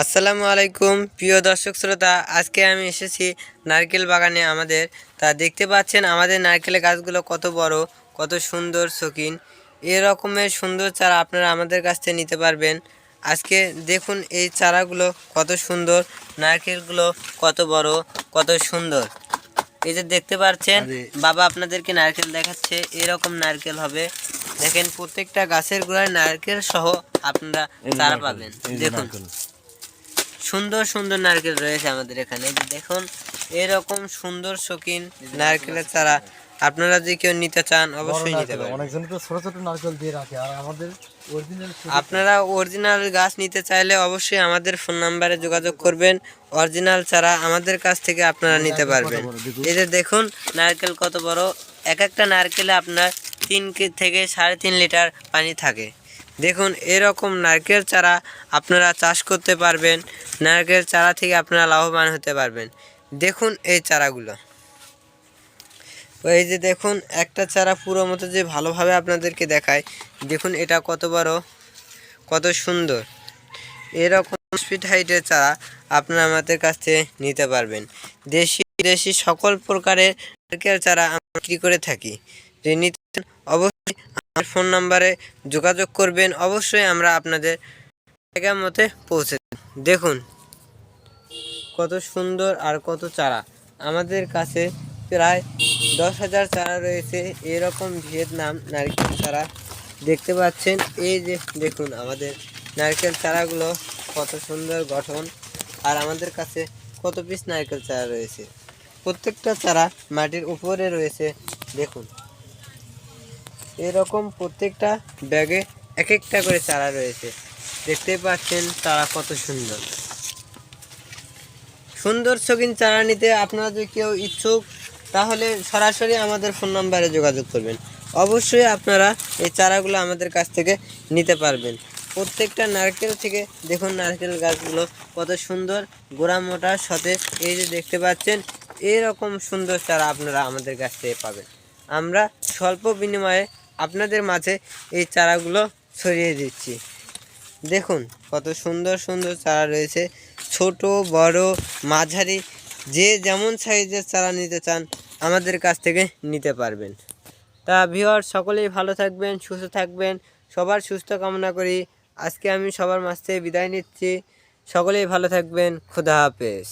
আসসালামু আলাইকুম। প্রিয় দর্শক শ্রোতা আজকে আমি এসেছি নারকেল বাগানে আমাদের। তা দেখতে পাচ্ছেন আমাদের নারকেলের গাছগুলো কত বড় কত সুন্দর শৌখিন। এরকমের সুন্দর চারা আপনারা আমাদের কাছ থেকে নিতে পারবেন। আজকে দেখুন এই চারাগুলো কত সুন্দর নারকেলগুলো কত বড় কত সুন্দর। এই যে দেখতে পাচ্ছেন বাবা আপনাদেরকে নারকেল দেখাচ্ছে এরকম নারকেল হবে। দেখেন প্রত্যেকটা গাছের গোড়ায় নারকেল সহ আপনারা চারা পাবেন। দেখুন। সুন্দর সুন্দর নারকেল রয়েছে আমাদের এখানে। দেখুন এরকম সুন্দর শৌখিন নারকেলের চারা। আপনারা যদি কেউ নিতে চান অবশ্যই নিতে পারেন। অনেকজন তো ছোট ছোট নারকেল দিয়ে রাখে আর আমাদের অরিজিনাল আপনারা অরিজিনাল গাছ নিতে চাইলে অবশ্যই আমাদের ফোন নাম্বারে যোগাযোগ করবেন। অরিজিনাল চারা আমাদের কাছ থেকে আপনারা নিতে পারবেন। এই যে দেখুন নারকেল কত বড়। এক একটা নারকেলে আপনার তিন কে- থেকে সাড়ে তিন লিটার পানি থাকে। দেখুন, এরকম নারকেল চারা আপনারা চাষ করতে পারবেন। নারকেল চারা থেকে আপনারা লাভবান হতে পারবেন। দেখুন এই চারাগুলো। এই যে দেখুন, একটা চারা পুরো মতো যে ভালোভাবে আপনাদেরকে দেখায়। দেখুন, এটা কত বড়, কত সুন্দর। এরকম স্পিড হাইটের চারা আপনারা আমাদের কাছ নিতে পারবেন। দেশি দেশি সকল প্রকারের নারকেল চারা আমরা বিক্রি করে থাকি। অবশ্যই ফোন নাম্বারে যোগাযোগ করবেন, অবশ্যই আমরা আপনাদের জায়গা মতে পৌঁছে। দেখুন, কত সুন্দর আর কত চারা। আমাদের কাছে প্রায় দশ হাজার চারা রয়েছে। এরকম ভিয়েতনাম নারকেল চারা দেখতে পাচ্ছেন। এই যে দেখুন, আমাদের নারকেল চারাগুলো কত সুন্দর গঠন। আর আমাদের কাছে কত পিস নারকেল চারা রয়েছে। প্রত্যেকটা চারা মাটির উপরে রয়েছে। দেখুন এরকম প্রত্যেকটা ব্যাগে এক একটা করে চারা রয়েছে। দেখতে পাচ্ছেন চারা কত সুন্দর। সুন্দর শৌখিন চারা নিতে আপনারা যদি কেউ ইচ্ছুক, তাহলে সরাসরি আমাদের ফোন নাম্বারে যোগাযোগ করবেন। অবশ্যই আপনারা এই চারাগুলো আমাদের কাছ থেকে নিতে পারবেন। প্রত্যেকটা নারকেল থেকে দেখুন নারকেল গাছগুলো কত সুন্দর, গোড়া মোটা, সতেজ। এই যে দেখতে পাচ্ছেন, এরকম সুন্দর চারা আপনারা আমাদের কাছ থেকে পাবেন। আমরা স্বল্প বিনিময়ে আপনাদের মাঝে এই চারাগুলো ছড়িয়ে দিচ্ছি। দেখুন, কত সুন্দর সুন্দর চারা রয়েছে। ছোট, বড়, মাঝারি, যে যেমন সাইজের চারা নিতে চান, আমাদের কাছ থেকে নিতে পারবেন। তা ভিওর সকলেই ভালো থাকবেন, সুস্থ থাকবেন। সবার সুস্থ কামনা করি। আজকে আমি সবার মাছ থেকে বিদায় নিচ্ছি। সকলেই ভালো থাকবেন। খুদা হাফেজ।